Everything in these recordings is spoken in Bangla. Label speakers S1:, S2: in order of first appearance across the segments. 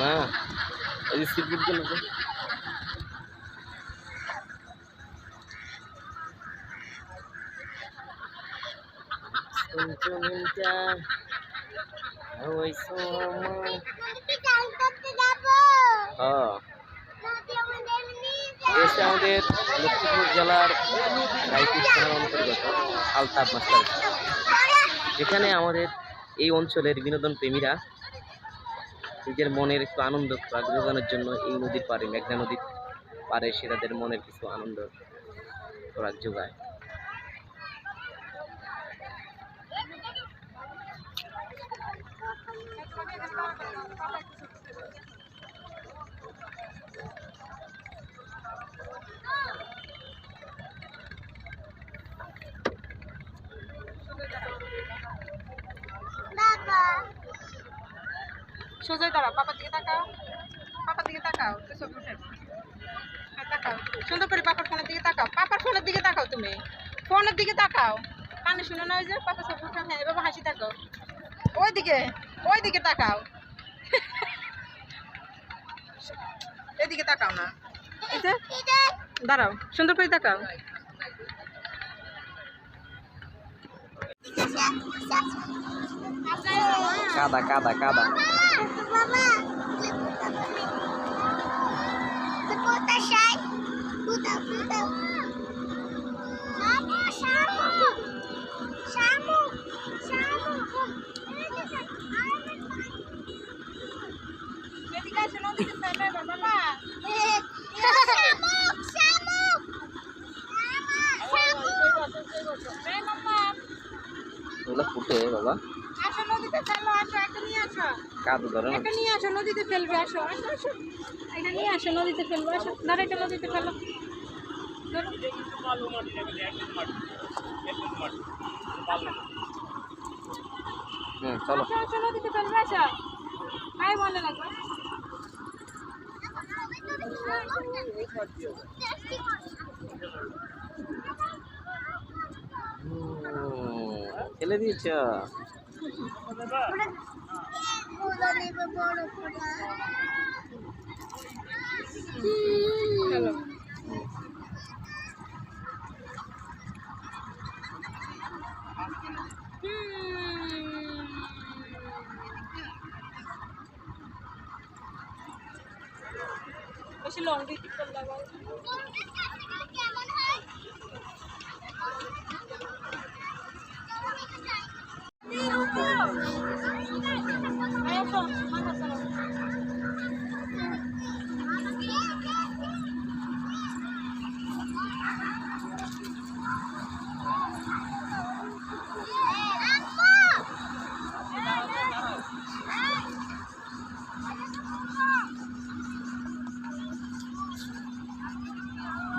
S1: না, এই আমার হ্যাঁ। এসে আমাদের লক্ষ্মীপুর জেলার রায়পুর থানার অন্তর্গত আলতাপ মাস্টার। এখানে আমাদের এই অঞ্চলের বিনোদন প্রেমীরা নিজের মনের একটু আনন্দ যোগানোর জন্য এই নদীর পাড়ে, মেঘনা নদীর পাড়ে এসে তাদের মনের কিছু আনন্দ খোরাক যোগায়
S2: সোজাই দাঁড়াও পাপার দিকে তাকাও। পাপার দিকে তাকাও উঠে হ্যাঁ, তাকাও। সুন্দর করে পাপার ফোনের দিকে তাকাও। পাপার ফোনের দিকে তাকাও তুমি। ফোনের দিকে তাকাও। কানে শুনে না ওই যে পাপা সব উঠে হ্যাঁ এবার হাসি তাকাও ওই দিকে ওই দিকে তাকাও। এদিকে তাকাও না। দাঁড়াও সুন্দর করে তাকাও।
S1: কাদা কাদা কাদা।
S2: এদিকে আসো নদীতে ফেলবে বাবা এই মাম্মা
S1: ওগুলো ফুটে বাবা
S2: আসো নদীতে ফেলো আসো একটা নিয়ে আসো
S1: কাদা ধরে না।
S2: একটা নিয়ে আসো নদীতে ফেলবে আসো আসো আসো। এটা নিয়ে আসো নদীতে ফেলবে আসো। ধরো এটা নদীতে ফেলো।
S1: হুম চলো।
S2: আসো নদীতে ফেলবে আসো। আয় মনে লাগবে
S1: ফেলে দিয়েছ?
S2: বেশি লং দিতে করলে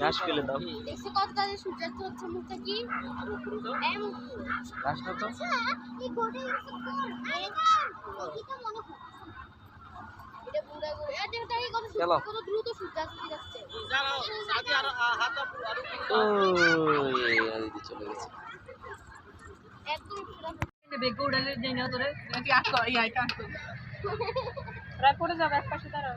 S1: ঘাস ফেলে দাও।
S3: দেখছি কত তাদের সূর্যাস্ত হচ্ছে মুখটা কি?
S1: তো।
S3: আচ্ছা এই মনে তাই কত কত দ্রুত সূর্যাস্ত যাচ্ছে।
S1: ওই ওই চলে গেছে।
S3: একদম পুরো
S2: বেগে উড়ালে যাই না তোরে নাকি আটকো এই আইটা আটকো রাত পড়ে যাবে এক পাশে দাঁড়াও।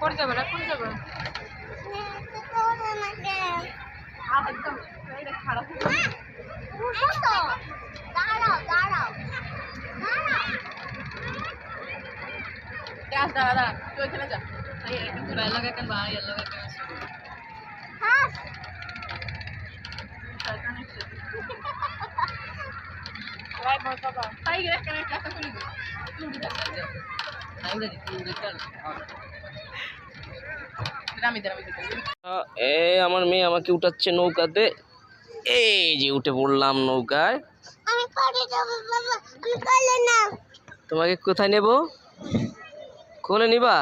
S2: পড়ে যাবে না পড়ে যাবে খারাপ
S4: দাঁড়াও দাঁড়াও দাঁড়াও
S5: দাঁড়া তুই ওইখানে যা কিন্তু লাগা কেন ভাই লাগা কেন
S4: হ্যাঁ
S3: এই আমার মেয়ে আমাকে উঠাচ্ছে নৌকাতে। এই যে উঠে পড়লাম নৌকায়। তোমাকে কোথায় নেব? কোলে নিবা?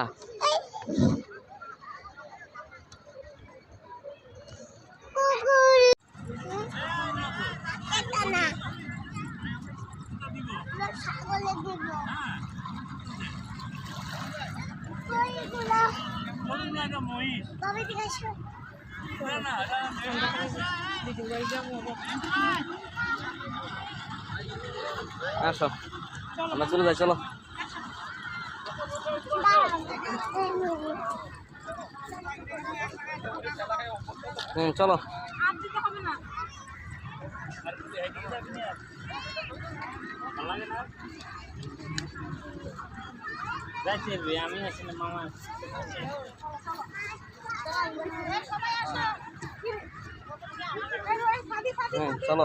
S3: আসো। আমরা চলে। যাই চলো। হুম চলো।
S5: আর হবে না?
S3: আমি আছি না মামা
S4: সবাই আসো
S3: হুম চলো